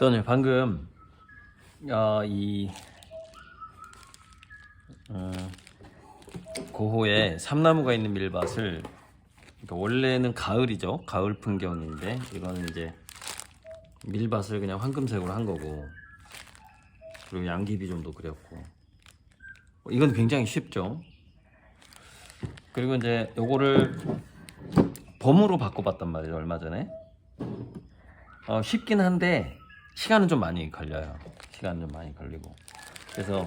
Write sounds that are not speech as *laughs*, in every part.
선생님 방금 어, 이 어, 고호에 삼나무가 있는 밀밭을 그러니까 원래는 가을이죠. 가을 풍경인데 이거는 이제 밀밭을 그냥 황금색으로 한 거고 그리고 양귀비 좀도 그렸고. 이건 굉장히 쉽죠? 그리고 이제 요거를 범으로 바꿔봤단 말이에요 얼마 전에. 어, 쉽긴 한데 시간은 좀 많이 걸려요. 시간은 좀 많이 걸리고. 그래서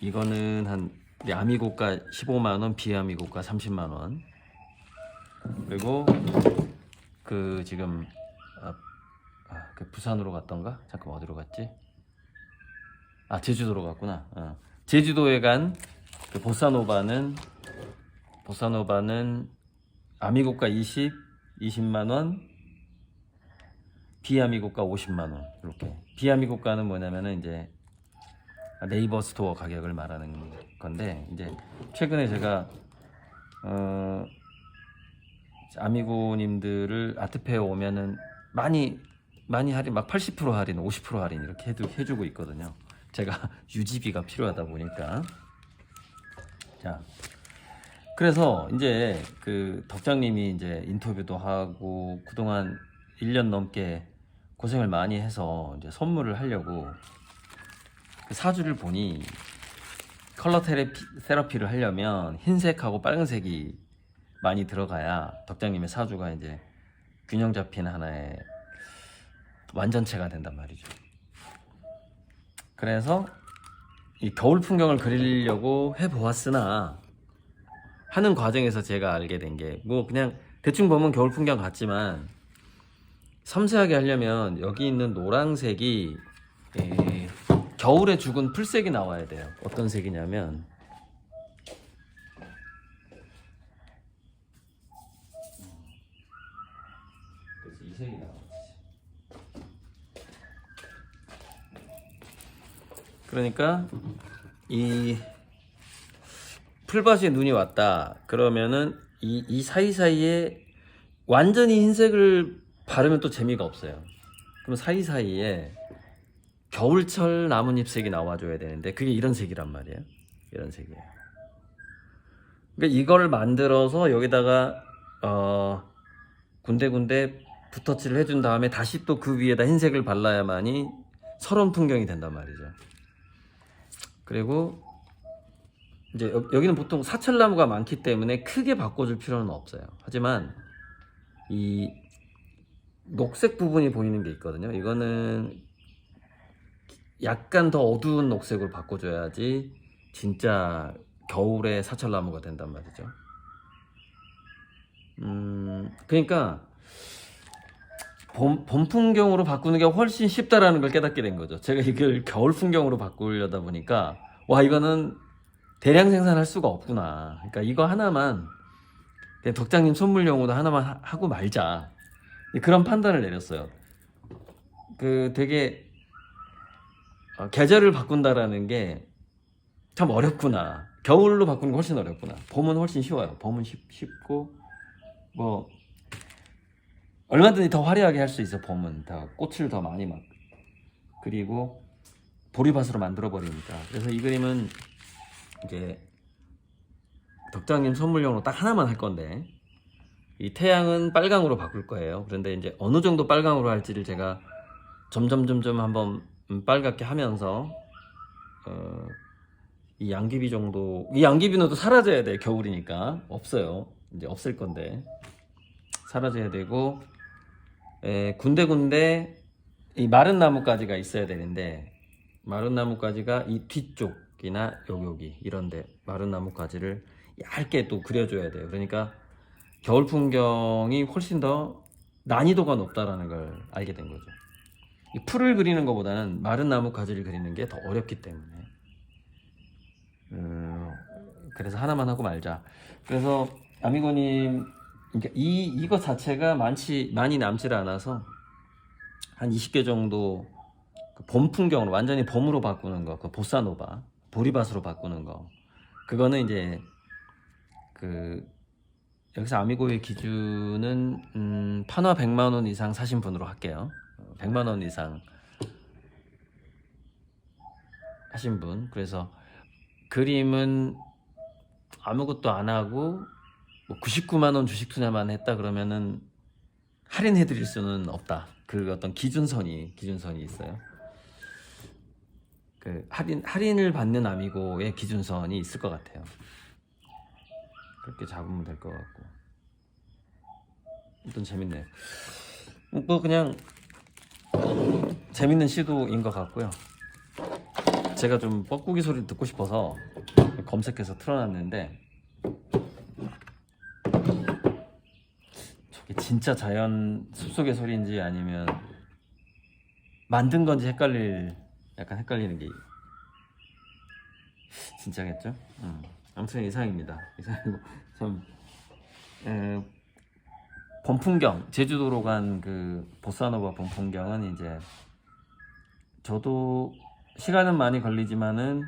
이거는 한 우리 아미고가 15만 원, 비아미고가 30만 원. 그리고 그 지금 아, 아, 그 부산으로 갔던가? 잠깐 어디로 갔지? 아 제주도로 갔구나. 어. 제주도에 간 그 보사노바는 보사노바는 아미고가 20, 20만 원, 비아미 고가 50만 원 이렇게 비아미 고가는 뭐냐면은 이제 네이버 스토어 가격을 말하는 건데 이제 최근에 제가 어 아미고님들을 아트페어 오면은 많이 많이 할인 막 80% 할인, 50% 할인 이렇게 해주, 해주고 있거든요. 제가 *laughs* 유지비가 필요하다 보니까 자 그래서 이제 그 덕장님이 이제 인터뷰도 하고 그동안 1년 넘게 고생을 많이 해서 이제 선물을 하려고 그 사주를 보니 컬러 테라피, 테라피를 하려면 흰색하고 빨간색이 많이 들어가야 덕장님의 사주가 이제 균형 잡힌 하나의 완전체가 된단 말이죠. 그래서 이 겨울 풍경을 그리려고 해 보았으나 하는 과정에서 제가 알게 된 게 뭐 그냥 대충 보면 겨울 풍경 같지만 섬세하게 하려면 여기 있는 노란색이 에, 겨울에 죽은 풀색이 나와야 돼요. 어떤 색이냐면 그래서 이 색이 나와야지. 그러니까 이 풀밭에 눈이 왔다. 그러면은 이, 이 사이사이에 완전히 흰색을 바르면 또 재미가 없어요. 그럼 사이사이에 겨울철 나뭇잎 색이 나와줘야 되는데 그게 이런 색이란 말이에요. 이런 색이에요. 그러니까 이걸 만들어서 여기다가 어 군데군데 붓터치를 해준 다음에 다시 또 그 위에다 흰색을 발라야만이 서러운 풍경이 된단 말이죠. 그리고 이제 여, 여기는 보통 사철나무가 많기 때문에 크게 바꿔줄 필요는 없어요. 하지만 이 녹색 부분이 보이는 게 있거든요. 이거는 약간 더 어두운 녹색으로 바꿔줘야지 진짜 겨울의 사철나무가 된단 말이죠. 음, 그러니까 봄, 봄 풍경으로 바꾸는 게 훨씬 쉽다라는 걸 깨닫게 된 거죠. 제가 이걸 겨울 풍경으로 바꾸려다 보니까 와 이거는 대량 생산할 수가 없구나. 그러니까 이거 하나만 덕장님 선물용으로 하나만 하- 하고 말자. 그런 판단을 내렸어요. 그 되게 어, 계절을 바꾼다라는 게 참 어렵구나. 겨울로 바꾸는 게 훨씬 어렵구나. 봄은 훨씬 쉬워요. 봄은 쉽, 쉽고 뭐 얼마든지 더 화려하게 할 수 있어. 봄은 더 꽃을 더 많이 막 그리고 보리밭으로 만들어 버리니까. 그래서 이 그림은 이제 덕장님 선물용으로 딱 하나만 할 건데 이 태양은 빨강으로 바꿀 거예요. 그런데 이제 어느 정도 빨강으로 할지를 제가 점점 점점 한번 음, 빨갛게 하면서 어, 이 양귀비 정도 이 양귀비는 또 사라져야 돼 겨울이니까 없어요. 이제 없을 건데 사라져야 되고 에, 군데군데 이 마른 나뭇가지가 있어야 되는데 마른 나뭇가지가 이 뒤쪽이나 여기 여기 이런데 마른 나뭇가지를 얇게 또 그려줘야 돼요. 그러니까 겨울 풍경이 훨씬 더 난이도가 높다라는 걸 알게 된 거죠. 이 풀을 그리는 것보다는 마른 나무 가지를 그리는 게 더 어렵기 때문에. 음, 그래서 하나만 하고 말자. 그래서 아미고님, 그러니까 이 이거 자체가 많지 많이 남지를 않아서 한 20개 정도 그봄 풍경으로 완전히 봄으로 바꾸는 거, 그 보사노바, 보리밭으로 바꾸는 거. 그거는 이제 그 여기서 아미고의 기준은 음, 판화 100만 원 이상 사신 분으로 할게요. 어, 100만 원 이상 하신 분 그래서 그림은 아무것도 안 하고 뭐 99만 원 주식 투자만 했다 그러면은 할인해 드릴 수는 없다. 그 어떤 기준선이 기준선이 있어요. 그 할인 할인을 받는 아미고의 기준선이 있을 것 같아요. 그렇게 잡으면 될 것 같고. 일단 재밌네요. 뭐 그냥 재밌는 시도인 것 같고요. 제가 좀 뻐꾸기 소리를 듣고 싶어서 검색해서 틀어놨는데 저게 진짜 자연 숲속의 소리인지 아니면 만든 건지 헷갈릴 약간 헷갈리는 게 진짜겠죠? 음. 아무튼 이상입니다. 이상이고 참 에, 범풍경 제주도로 간 그 보사노바 범풍경은 이제 저도 시간은 많이 걸리지만은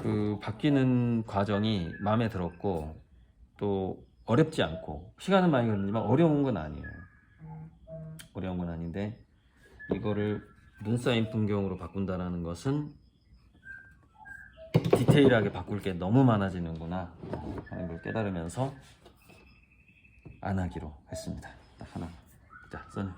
그 바뀌는 과정이 마음에 들었고 또 어렵지 않고 시간은 많이 걸리지만 어려운 건 아니에요. 어려운 건 아닌데 이거를 눈 쌓인 풍경으로 바꾼다라는 것은 디테일하게 바꿀 게 너무 많아지는구나 하는 걸 깨달으면서 안 하기로 했습니다. 딱 하나. 자, 써니.